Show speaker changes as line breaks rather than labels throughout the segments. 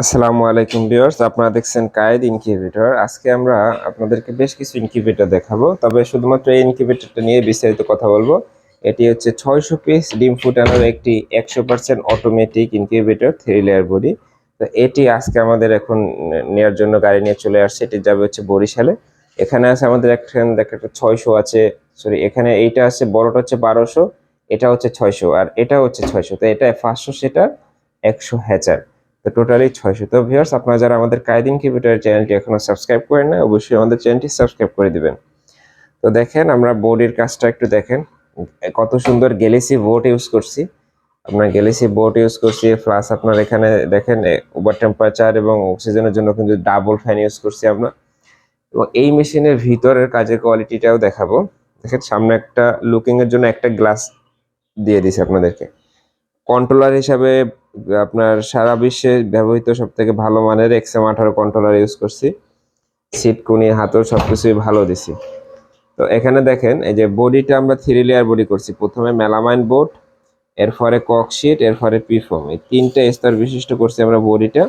আসসালামু আলাইকুম ভিউয়ার্স, আপনারা দেখছেন কায়েদ ইনকিউবেটর। আজকে আমরা আপনাদেরকে বেশ কিছু ইনকিউবেটর দেখাবো, তবে শুধুমাত্র এই ইনকিউবেটরটা নিয়ে বিস্তারিত কথা বলব। এটি হচ্ছে ছয়শো পিস ডিম ফুটানোর একটি একশো percent automatic incubator three layer body তো এটি আজকে আমাদের এখন নেওয়ার জন্য গাড়ি নিয়ে চলে আসছে, এটি যাবে হচ্ছে বরিশালে। এখানে আছে আমাদের একটা একটা ছয়শো আছে সরি এখানে এইটা আছে, বড়টা হচ্ছে বারোশো, এটা হচ্ছে ছয়শো, আর এটা হচ্ছে ছয়শো, তো এটা পাঁচশো সেটা একশো হ্যাচার। তো টোটালি ছয়শো তো ভিউয়ার্স আপনারা যারা আমাদের কায়দিন কিপিটার চ্যানেলটি এখনও সাবস্ক্রাইব করেন না অবশ্যই আমাদের চ্যানেলটি সাবস্ক্রাইব করে দিবেন। তো দেখেন, আমরা বোর্ডের কাজটা একটু দেখেন। কত সুন্দর গ্যালেসি বোর্ড ইউজ করছি। আপনার গ্যালেসি বোর্ড ইউজ করছি প্লাস আপনার এখানে দেখেন ওভার টেম্পারেচার এবং অক্সিজেনের জন্য কিন্তু ডাবল ফ্যান ইউজ করছি আমরা। এবং এই মেশিনের ভিতরের কাজের কোয়ালিটিটাও দেখাবো। দেখেন, সামনে একটা লুকিংয়ের জন্য একটা গ্লাস দিয়ে দিছি আপনাদেরকে। কন্ট্রোলার হিসাবে, আপনার সারা বিশ্বে ব্যবহৃত সব থেকে ভালো মানের এক্সএম আঠারো কন্ট্রোলার ইউজ করছি। সিট কুনি হাতও সব কিছুই ভালো দিছি। তো এখানে দেখেন, এই যে বডিটা আমরা থ্রি লেয়ার বডি করছি। প্রথমে মেলামাইন বোর্ড এরপরে ককশিট এরপরে পিফর্ম এই তিনটা স্তর বিশিষ্ট করছি আমরা বডিটা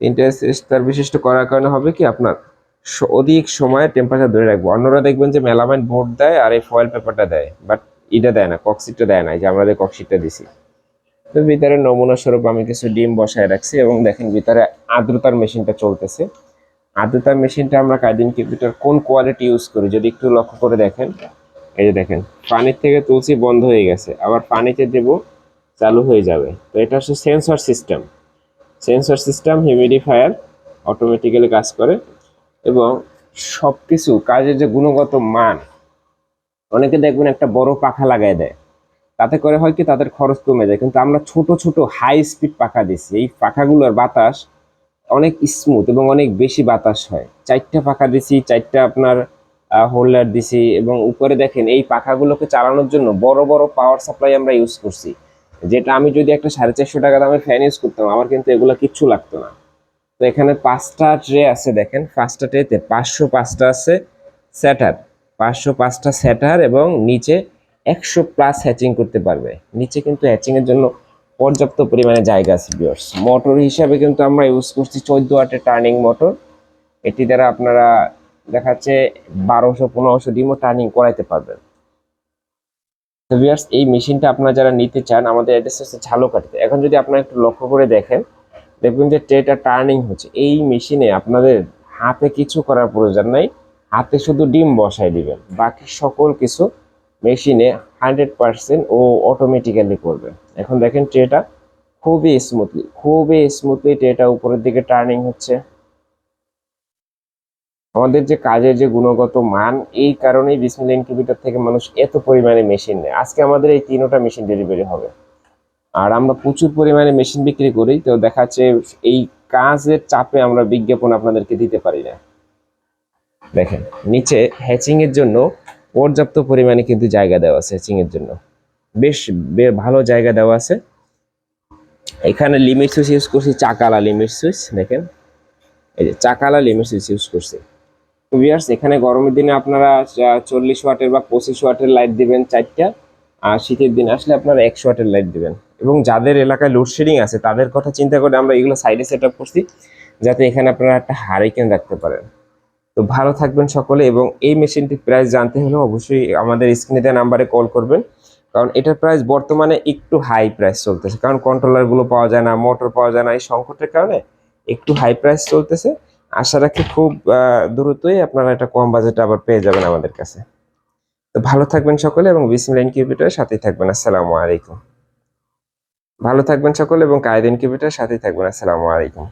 তিনটা স্তর বিশিষ্ট করার কারণে হবে কি, আপনার অধিক সময় টেম্পারেচার ধরে রাখব। অন্যরা দেখবেন যে মেলামাইন বোর্ড দেয় আর এই ফয়েল পেপারটা দেয় বাট এটা দেয় না ককশিটটা দেয় না। যে আমাদের ককশিটটা দিছি। তো ভিতরে নমুনা স্বরূপ আমি কিছু ডিম বসায় রাখছি এবং দেখেন ভিতরে আর্দ্রতার মেশিনটা চলতেছে। আর্দ্রতার মেশিনটা আমরা কাইদিন কম্পিউটার কোন কোয়ালিটি ইউজ করি, যদি একটু লক্ষ্য করে দেখেন। এই যে দেখেন, পানির থেকে তুলসি বন্ধ হয়ে গেছে, আবার পানিতে দেব, চালু হয়ে যাবে। তো এটা হচ্ছে sensor system sensor system humidifier automatically কাজ করে এবং সব কিছু কাজের যে গুণগত মান, অনেকে দেখবেন একটা বড় পাখা লাগাই দেয়। তাতে করে হয় কি তাদের খরচ কমে যায়। কিন্তু আমরা ছোট ছোট হাই স্পিড পাখা দিছি এই পাখাগুলোর বাতাস অনেক স্মুথ এবং অনেক বেশি বাতাস হয়। চারটা পাখা দিছি চারটা আপনার হোল্ডার দিছি এবং উপরে দেখেন এই পাখাগুলোকে চালানোর জন্য বড় বড় পাওয়ার সাপ্লাই আমরা ইউজ করছি। যেটা আমি যদি একটা সাড়ে চারশো টাকা দামের ফ্যান ইউজ করতাম, আমার কিন্তু এগুলো কিচ্ছু লাগতো না। তো এখানে পাঁচটা ট্রে আছে দেখেন। পাঁচটা ট্রেতে পাঁচশো পাঁচটা আছে স্যাটার পাঁচশো পাঁচটা স্যাটার এবং নিচে একশো প্লাস হ্যাচিং করতে পারবে। নিচে কিন্তু হ্যাচিংয়ের জন্য পর্যাপ্ত পরিমাণে জায়গা আছে বিয়ার্স মোটর হিসাবে কিন্তু আমরা ইউজ করছি চোদ্দ ওয়াটের টার্নিং মোটর এটি দ্বারা আপনারা দেখাচ্ছে বারোশো, পনেরোশো ডিমও টার্নিং করাইতে পারবেন। তো বিয়ার্স এই মেশিনটা আপনারা যারা নিতে চান, আমাদের অ্যাড্রেস হচ্ছে ঝালকাঠিতে। এখন যদি আপনারা একটু লক্ষ্য করে দেখেন, দেখবেন যে ট্রেটা টার্নিং হচ্ছে। এই মেশিনে আপনাদের হাতে কিছু করার প্রয়োজন নাই। হাতে শুধু ডিম বসাই দিবেন। বাকি সকল কিছু মেশিনে হান্ড্রেড পার্সেন্ট ও অটোমেটিক্যালি করবে। এখন দেখেন ট্রেটা খুবই স্মুথলি খুবই স্মুথলি ট্রেটা উপরের দিকে টার্নিং হচ্ছে। আমাদের যে কাজের যে গুণগত মান, এই কারণেই বিসমিল ইনকিউবেটর থেকে মানুষ এত পরিমাণে মেশিন নেয়। আজকে আমাদের এই তিনোটা মেশিন ডেলিভারি হবে। আর আমরা প্রচুর পরিমাণে মেশিন বিক্রি করি, তো দেখা যাচ্ছে এই কাজের চাপে আমরা বিজ্ঞাপন আপনাদেরকে দিতে পারি না। দেখেন, নিচে হ্যাচিংয়ের জন্য পর্যাপ্ত পরিমাণে কিন্তু জায়গা দেওয়া আছে এর জন্য। বেশ ভালো জায়গা দেওয়া আছে। এখানে লিমিট সুইচ ইউজ করছি, চাকালা লিমিট সুইচ দেখেন। এই যে চাকালা লিমিট সুইচ ইউজ করছি। ভিয়ার্স এখানে গরমের দিনে আপনারা চল্লিশ ওয়াটের বা পঁচিশ ওয়াটের লাইট দিবেন চারটা, আর শীতের দিন আসলে আপনারা একশো ওয়াটের লাইট দিবেন। এবং যাদের এলাকায় লোডশেডিং আছে, তাদের কথা চিন্তা করে আমরা এগুলো সাইডে সেট করছি, যাতে এখানে আপনারা একটা হারিকেন রাখতে পারেন। তো ভালো থাকবেন সকলে এবং এই মেশিনটির প্রাইস জানতে হলে অবশ্যই আমাদের স্ক্রিনে দেওয়া নাম্বারে কল করবেন। কারণ এটার প্রাইস বর্তমানে একটু হাই প্রাইস চলতেছে। কারণ কন্ট্রোলারগুলো পাওয়া যায় না মোটর পাওয়া যায় না, এই সংকটের কারণে একটু হাই প্রাইস চলতেছে। আশা রাখি খুব দ্রুতই আপনারা এটা কম বাজেটে আবার পেয়ে যাবেন আমাদের কাছে। তো ভালো থাকবেন সকলে এবং বিসমিল ইনকিউবেটারের সাথেই থাকবেন। আসসালামু আলাইকুম। ভালো থাকবেন সকলে এবং কায়দ ইনকিউবেটারের সাথেই থাকবেন। আসসালামু আলাইকুম।